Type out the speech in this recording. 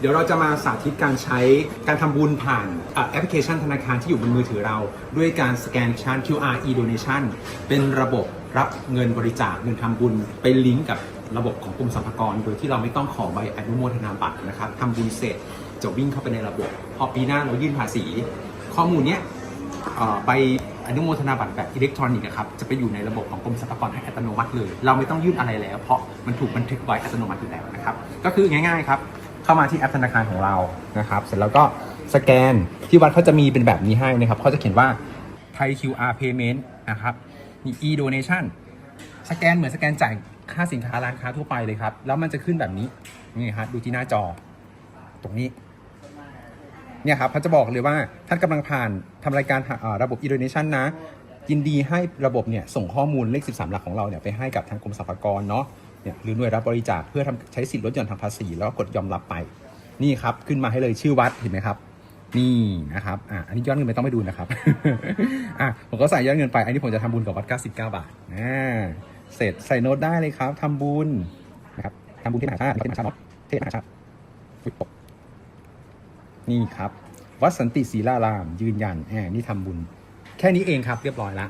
เดี๋ยวเราจะมาสาธิตการใช้การทำบุญผ่านแอปพลิเคชันธนาคารที่อยู่บนมือถือเรา ด้วยการสแกนชัน QR e-donation เป็นระบบรับเงินบริจาคเงินทำบุญไปลิงก์กับระบบของกรมสรรพากร โดยที่เราไม่ต้องขอใบอนุโมทนาบัตรนะครับทำบุญเสร็จจะวิ่งเข้าไปในระบบ พอปีหน้าเรายื่นภาษี ข้อมูลเนี้ยเอ่อใบอนุโมทนาบัตรแบบอิเล็กทรอนิกส์ครับจะไปอยู่ในระบบของกรมสรรพากรให้อัตโนมัติเลย เราไม่ต้องยื่นอะไรแล้ว เพราะมันถูกบันทึกไว้อัตโนมัติอยู่แล้วนะครับ ก็คือง่ายๆครับ เข้ามาที่แอปธนาคารของเรานะครับ เสร็จแล้วก็สแกนที่วัดเขาจะมีเป็นแบบนี้ให้นะครับเขาจะเขียนว่าไทย QR payment นะครับมี e donation สแกนเหมือนสแกนจ่ายค่าสินค้าร้านค้าทั่วไปเลยครับ แล้วมันจะขึ้นแบบนี้นี่ครับดูที่หน้าจอ ตรงนี้เนี่ยครับเขาจะบอกเลยว่าท่านกำลังผ่านทำรายการาระบบ e-donation นะ ยินดีให้ระบบเนี่ยส่งข้อมูลเลข 13 หลักของเราเนี่ยไปให้กับทางกรมสรรพากรเนาะ เนี่ยหรือหน่วยรับบริจาคเพื่อทำใช้สิทธิลดหย่อนทางภาษีแล้วกดยอมรับไป นี่ครับขึ้นมาให้เลยชื่อวัดเห็นไหมครับ นี่นะครับอะอันนี้ยอดเงินไม่ต้องไปดูนะครับอะผมก็ใส่ยอดเงินไป อันนี้ผมจะทำบุญกับวัด 99 บาทอ่าเสร็จใส่โน้ตได้เลยครับทำบุญนะครับทำบุญที่มหาชาติที่มหาชาติเนาะเทศมหาชาติอุ๊ยตกนี่ครับ วัดสันติศรีลารามยืนยันแหมนี่ทำบุญ แค่นี้เองครับเรียบร้อยละ